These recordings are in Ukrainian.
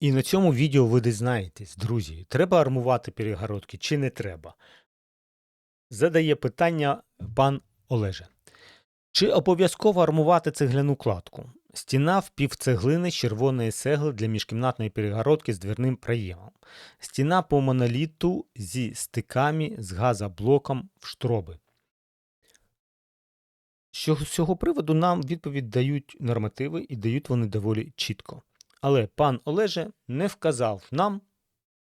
І на цьому відео ви дізнаєтесь, друзі, треба армувати перегородки чи не треба. Задає питання пан Олеже. Чи обов'язково армувати цегляну кладку? Стіна в півцеглини з червоної цегли для міжкімнатної перегородки з дверним проємом. Стіна по моноліту зі стиками з газоблоком в штроби. З цього приводу нам відповідь дають нормативи і дають вони доволі чітко. Але пан Олеже не вказав нам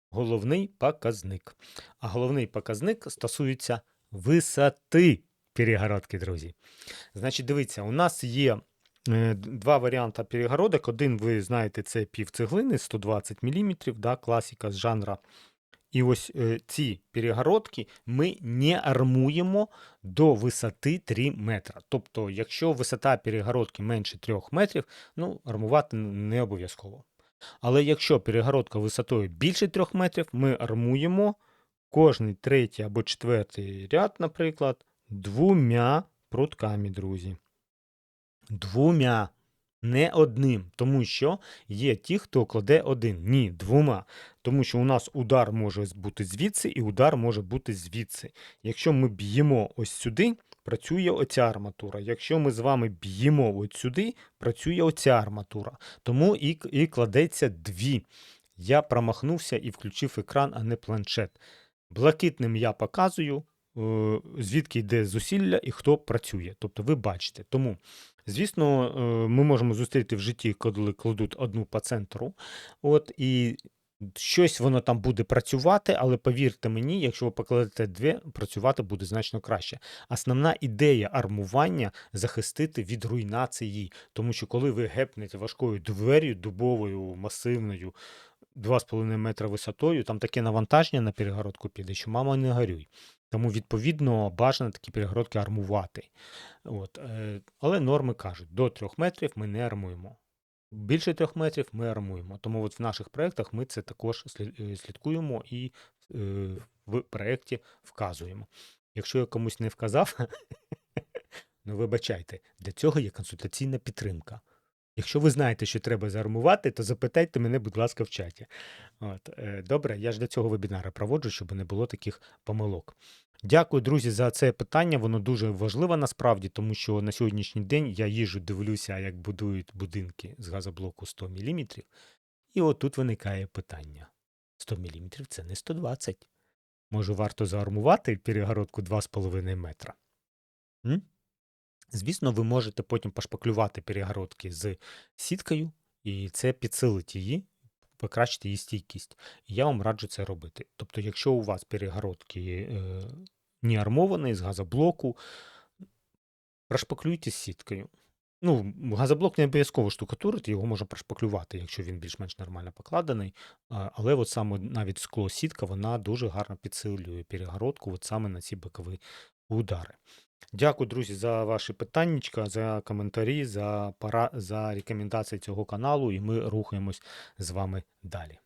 головний показник. А головний показник стосується висоти перегородки, друзі. Значить, дивіться, у нас є е, два варіанти перегородок. Один, ви знаєте, це півцеглини 120 мм, да, класика з жанра. І ось е, ці перегородки ми не армуємо до висоти 3 метра. Тобто, якщо висота перегородки менше 3 метрів, ну, армувати не обов'язково. Але якщо перегородка висотою більше 3 метрів, ми армуємо кожний третій або четвертий ряд, наприклад, двома прутками, друзі. Двома, не одним. Тому що є ті, хто кладе один. Ні, двома. Тому що у нас удар може бути звідси, і удар може бути звідси. Якщо ми б'ємо ось сюди, працює оця арматура. Якщо ми з вами б'ємо от сюди, працює оця арматура. Тому і, і кладеться дві. Я промахнувся і включив екран, а не планшет. Блакитним я показую, звідки йде зусилля і хто працює. Тобто ви бачите. Тому, звісно, е, ми можемо зустріти в житті, коли кладуть одну по центру. От, і щось воно там буде працювати, але повірте мені, якщо ви покладете дві, працювати буде значно краще. Основна ідея армування захистити від руйнації. Тому що коли ви гепнете важкою дверю, дубовою, масивною, 2,5 метра висотою, там таке навантаження на перегородку піде, що мама не горюй. Тому, відповідно, бажано такі перегородки армувати. От, е, але норми кажуть, до 3 метрів ми не армуємо. Більше 3 метрів ми армуємо. Тому от в наших проєктах ми це також е, слідкуємо і е, в проєкті вказуємо. Якщо я комусь не вказав, ну вибачайте, для цього є консультаційна підтримка. Якщо ви знаєте, що треба заармувати, то запитайте мене, будь ласка, в чаті. От, добре, я ж для цього вебінари проводжу, щоб не було таких помилок. Дякую, друзі, за це питання. Воно дуже важливе насправді, тому що на сьогоднішній день я їжу, дивлюся, як будують будинки з газоблоку 100 мм. І от тут виникає питання: 100 мм це не 120. Може, варто заармувати перегородку 2,5 метра? М? Звісно, ви можете потім пошпаклювати перегородки з сіткою, і це підсилить її, покращить її стійкість. І я вам раджу це робити. Тобто, якщо у вас перегородки е, не армовані з газоблоку, прошпаклюйте сіткою. Ну, газоблок не обов'язково штукатурити, його можна прошпаклювати, якщо він більш-менш нормально покладений. Але от саме навіть скло сітка, вона дуже гарно підсилює перегородку, от саме на ці бокові удари. Дякую, друзі, за ваші питаннячка, за коментарі, за, пара за рекомендації цього каналу, і ми рухаємось з вами далі.